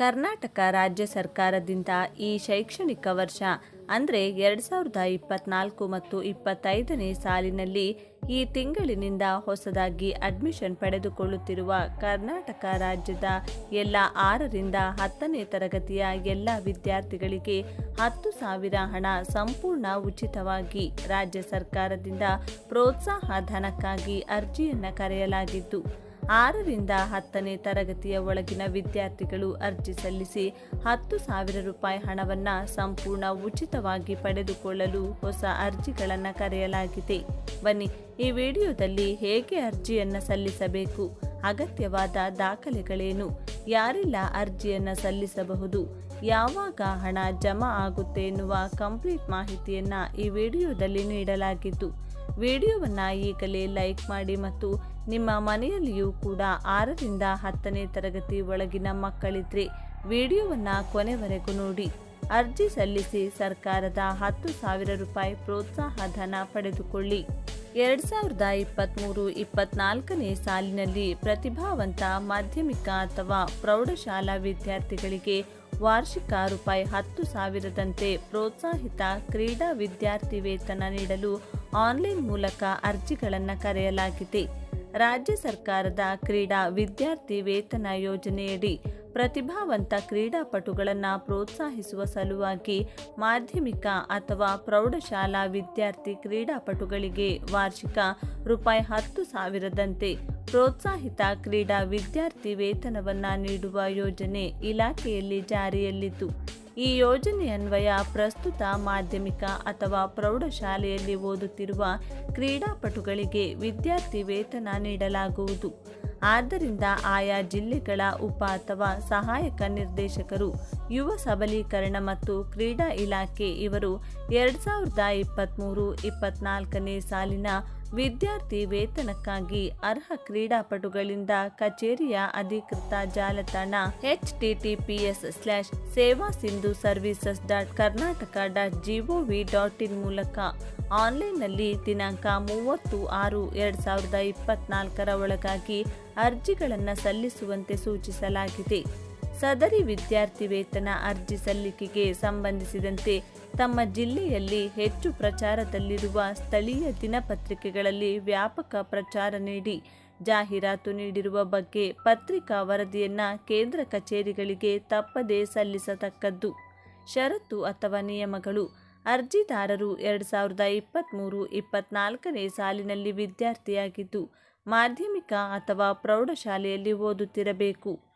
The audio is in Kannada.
ಕರ್ನಾಟಕ ರಾಜ್ಯ ಸರ್ಕಾರದಿಂದ ಈ ಶೈಕ್ಷಣಿಕ ವರ್ಷ, ಅಂದರೆ ಎರಡು ಸಾವಿರದ ಇಪ್ಪತ್ನಾಲ್ಕು ಮತ್ತು ಇಪ್ಪತ್ತೈದನೇ ಸಾಲಿನಲ್ಲಿ ಈ ತಿಂಗಳಿನಿಂದ ಹೊಸದಾಗಿ ಅಡ್ಮಿಷನ್ ಪಡೆದುಕೊಳ್ಳುತ್ತಿರುವ ಕರ್ನಾಟಕ ರಾಜ್ಯದ ಎಲ್ಲ ಆರರಿಂದ ಹತ್ತನೇ ತರಗತಿಯ ಎಲ್ಲ ವಿದ್ಯಾರ್ಥಿಗಳಿಗೆ ಹತ್ತು ಸಾವಿರ ಹಣ ಸಂಪೂರ್ಣ ಉಚಿತವಾಗಿ ರಾಜ್ಯ ಸರ್ಕಾರದಿಂದ ಪ್ರೋತ್ಸಾಹ ಧನಕ್ಕಾಗಿ ಅರ್ಜಿಯನ್ನು ಕರೆಯಲಾಗಿದ್ದು ಆರರಿಂದ ಹತ್ತನೇ ತರಗತಿಯ ಒಳಗಿನ ವಿದ್ಯಾರ್ಥಿಗಳು ಅರ್ಜಿ ಸಲ್ಲಿಸಿ ಹತ್ತು ಸಾವಿರ ರೂಪಾಯಿ ಹಣವನ್ನು ಸಂಪೂರ್ಣ ಉಚಿತವಾಗಿ ಪಡೆದುಕೊಳ್ಳಲು ಹೊಸ ಅರ್ಜಿಗಳನ್ನು ಕರೆಯಲಾಗಿದೆ. ಬನ್ನಿ, ಈ ವಿಡಿಯೋದಲ್ಲಿ ಹೇಗೆ ಅರ್ಜಿಯನ್ನು ಸಲ್ಲಿಸಬೇಕು? ಅಗತ್ಯವಾದ ದಾಖಲೆಗಳೇನು? ಯಾರೆಲ್ಲ ಅರ್ಜಿಯನ್ನು ಸಲ್ಲಿಸಬಹುದು? ಯಾವಾಗ ಹಣ ಜಮಾ ಆಗುತ್ತೆ ಎನ್ನುವ ಕಂಪ್ಲೀಟ್ ಮಾಹಿತಿಯನ್ನು ಈ ವಿಡಿಯೋದಲ್ಲಿ ನೀಡಲಾಗಿದ್ದು ವಿಡಿಯೋವನ್ನು ಈಗಲೇ ಲೈಕ್ ಮಾಡಿ ಮತ್ತು ನಿಮ್ಮ ಮನೆಯಲ್ಲಿಯೂ ಕೂಡ ಆರರಿಂದ ಹತ್ತನೇ ತರಗತಿ ಒಳಗಿನ ಮಕ್ಕಳಿದ್ರೆ ವಿಡಿಯೋವನ್ನು ಕೊನೆವರೆಗೂ ನೋಡಿ. ಅರ್ಜಿ ಸಲ್ಲಿಸಿ ಸರ್ಕಾರದ ಹತ್ತು ಸಾವಿರ ರೂಪಾಯಿ ಪ್ರೋತ್ಸಾಹ ಧನ ಪಡೆದುಕೊಳ್ಳಿ. ಎರಡು ಸಾವಿರದ ಇಪ್ಪತ್ತ್ಮೂರು ಇಪ್ಪತ್ನಾಲ್ಕನೇ ಸಾಲಿನಲ್ಲಿ ಪ್ರತಿಭಾವಂತ ಮಾಧ್ಯಮಿಕ ಅಥವಾ ಪ್ರೌಢಶಾಲಾ ವಿದ್ಯಾರ್ಥಿಗಳಿಗೆ ವಾರ್ಷಿಕ ರೂಪಾಯಿ ಹತ್ತು ಸಾವಿರದಂತೆ ಪ್ರೋತ್ಸಾಹಿತ ಕ್ರೀಡಾ ವಿದ್ಯಾರ್ಥಿ ವೇತನ ನೀಡಲು ಆನ್ಲೈನ್ ಮೂಲಕ ಅರ್ಜಿಗಳನ್ನು ಕರೆಯಲಾಗಿದೆ. ರಾಜ್ಯ ಸರ್ಕಾರದ ಕ್ರೀಡಾ ವಿದ್ಯಾರ್ಥಿ ವೇತನ ಯೋಜನೆಯಡಿ ಪ್ರತಿಭಾವಂತ ಕ್ರೀಡಾಪಟುಗಳನ್ನು ಪ್ರೋತ್ಸಾಹಿಸುವ ಸಲುವಾಗಿ ಮಾಧ್ಯಮಿಕ ಅಥವಾ ಪ್ರೌಢಶಾಲಾ ವಿದ್ಯಾರ್ಥಿ ಕ್ರೀಡಾಪಟುಗಳಿಗೆ ವಾರ್ಷಿಕ ರೂಪಾಯಿ ಹತ್ತು ಸಾವಿರದಂತೆ ಪ್ರೋತ್ಸಾಹಿತ ಕ್ರೀಡಾ ವಿದ್ಯಾರ್ಥಿ ವೇತನವನ್ನು ನೀಡುವ ಯೋಜನೆ ಇಲಾಖೆಯಲ್ಲಿ ಜಾರಿಯಲ್ಲಿದ್ದು ಈ ಯೋಜನೆಯನ್ವಯ ಪ್ರಸ್ತುತ ಮಾಧ್ಯಮಿಕ ಅಥವಾ ಪ್ರೌಢಶಾಲೆಯಲ್ಲಿ ಓದುತ್ತಿರುವ ಕ್ರೀಡಾಪಟುಗಳಿಗೆ ವಿದ್ಯಾರ್ಥಿ ವೇತನ ನೀಡಲಾಗುವುದು. ಆದ್ದರಿಂದ ಆಯಾ ಜಿಲ್ಲೆಗಳ ಉಪ ಅಥವಾ ಸಹಾಯಕ ನಿರ್ದೇಶಕರು, ಯುವ ಸಬಲೀಕರಣ ಮತ್ತು ಕ್ರೀಡಾ ಇಲಾಖೆ ಇವರು ಎರಡು ಸಾವಿರದ ಇಪ್ಪತ್ತ್ಮೂರು ಇಪ್ಪತ್ನಾಲ್ಕನೇ ಸಾಲಿನ ವಿದ್ಯಾರ್ಥಿ ವೇತನಕ್ಕಾಗಿ ಅರ್ಹ ಕ್ರೀಡಾಪಟುಗಳಿಂದ ಕಚೇರಿಯ ಅಧಿಕೃತ ಜಾಲತಾಣ H TTPS slash Seva Sindhu services dot Karnataka dot GOV dot in ಮೂಲಕ. ಆನ್ಲೈನ್ನಲ್ಲಿ ದಿನಾಂಕ ಮೂವತ್ತು ಆರು ಎರಡು ಸಾವಿರದ ಇಪ್ಪತ್ನಾಲ್ಕರ ಒಳಗಾಗಿ ಅರ್ಜಿಗಳನ್ನು ಸಲ್ಲಿಸುವಂತೆ ಸೂಚಿಸಲಾಗಿದೆ. ಸದರಿ ವಿದ್ಯಾರ್ಥಿ ವೇತನ ಅರ್ಜಿ ಸಲ್ಲಿಕೆಗೆ ಸಂಬಂಧಿಸಿದಂತೆ ತಮ್ಮ ಜಿಲ್ಲೆಯಲ್ಲಿ ಹೆಚ್ಚು ಪ್ರಚಾರದಲ್ಲಿರುವ ಸ್ಥಳೀಯ ದಿನಪತ್ರಿಕೆಗಳಲ್ಲಿ ವ್ಯಾಪಕ ಪ್ರಚಾರ ನೀಡಿ, ಜಾಹೀರಾತು ನೀಡಿರುವ ಬಗ್ಗೆ ಪತ್ರಿಕಾ ವರದಿಯನ್ನು ಕೇಂದ್ರ ಕಚೇರಿಗಳಿಗೆ ತಪ್ಪದೇ ಸಲ್ಲಿಸತಕ್ಕದ್ದು. ಷರತ್ತು ಅಥವಾ ನಿಯಮಗಳು, ಅರ್ಜಿದಾರರು ಎರಡು ಸಾವಿರದ ಇಪ್ಪತ್ತ್ಮೂರು ಇಪ್ಪತ್ನಾಲ್ಕನೇ ಸಾಲಿನಲ್ಲಿ ವಿದ್ಯಾರ್ಥಿಯಾಗಿದ್ದು, ಮಾಧ್ಯಮಿಕ ಅಥವಾ ಪ್ರೌಢಶಾಲೆಯಲ್ಲಿ ಓದುತ್ತಿರಬೇಕು.